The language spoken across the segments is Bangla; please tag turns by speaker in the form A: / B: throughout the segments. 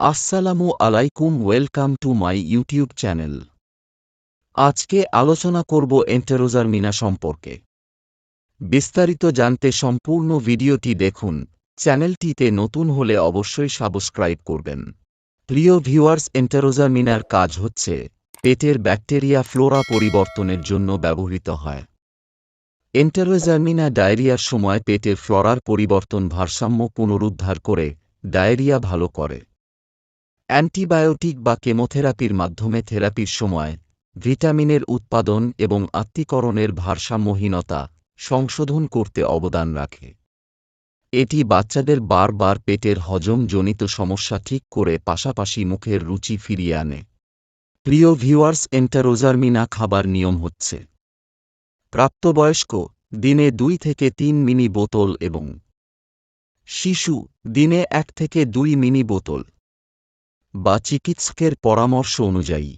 A: আসসালামু আলাইকুম, welcome to my YouTube channel. আজকে আলোচনা করব এন্টেরোজারমিনা সম্পর্কে। বিস্তারিত জানতে সম্পূর্ণ ভিডিওটি দেখুন, চ্যানেলটিতে নতুন হলে অবশ্যই সাবস্ক্রাইব করবেন। প্রিয় ভিউয়ার্স এন্টেরোজারমিনার কাজ হচ্ছে, পেটের ব্যাকটেরিয়া ফ্লোরা পরিবর্তনের জন্য ব্যবহৃত হয়। এন্টেরোজারমিনা ডায়রিয়ার সময় পেটের ফ্লোরার পরিবর্তন ভারসাম্য পুনরুদ্ধার করে, ডায়রিয়া ভালো করে। অ্যান্টিবায়োটিক বা কেমোথেরাপির মাধ্যমে থেরাপির সময়, ভিটামিনের উৎপাদন এবং আত্মীকরণের ভারসাম্যহীনতা সংশোধন করতে অবদান রাখে। এটি বাচ্চাদের বারবার পেটের হজমজনিত সমস্যা ঠিক করে পাশাপাশি মুখের রুচি ফিরিয়ে আনে। প্রিয় ভিউয়ার্স, এন্টারোজারমিনা খাবার নিয়ম হচ্ছে প্রাপ্তবয়স্ক দিনে দুই থেকে তিন মিনি বোতল এবং শিশু দিনে এক থেকে দুই মিনি বোতল। বা চিকিৎসকের পরামর্শ অনুযায়ী।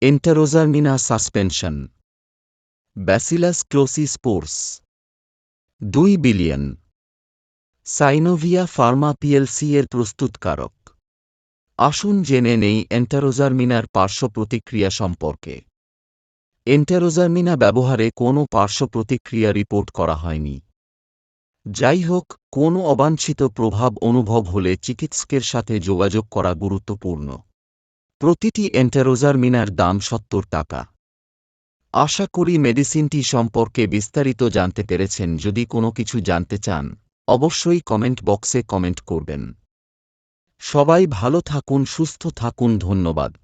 A: এন্টারোজারমিনা সাসপেনশন ব্যাসিলাস ক্লোসিস্পোর্স দুই বিলিয়ন। সাইনোভিয়া ফার্মা পিএলসি এর প্রস্তুতকারক। আসুন জেনে নেই এন্টারোজারমিনার পার্শ্ব প্রতিক্রিয়া সম্পর্কে। এন্টারোজারমিনা ব্যবহারে কোনো পার্শ্ব প্রতিক্রিয়া রিপোর্ট করা হয়নি। যাই হোক কোনো অবাঞ্ছিত প্রভাব অনুভব হলে চিকিৎসকের সাথে যোগাযোগ করা গুরুত্বপূর্ণ। প্রতিটি এন্টারোজারমিনার দাম সত্তর টাকা। আশা করি মেডিসিনটি সম্পর্কে বিস্তারিত জানতে পেরেছেন। যদি কোনো কিছু জানতে চান, অবশ্যই কমেন্ট বক্সে কমেন্ট করবেন। সবাই ভালো থাকুন, সুস্থ থাকুন, ধন্যবাদ।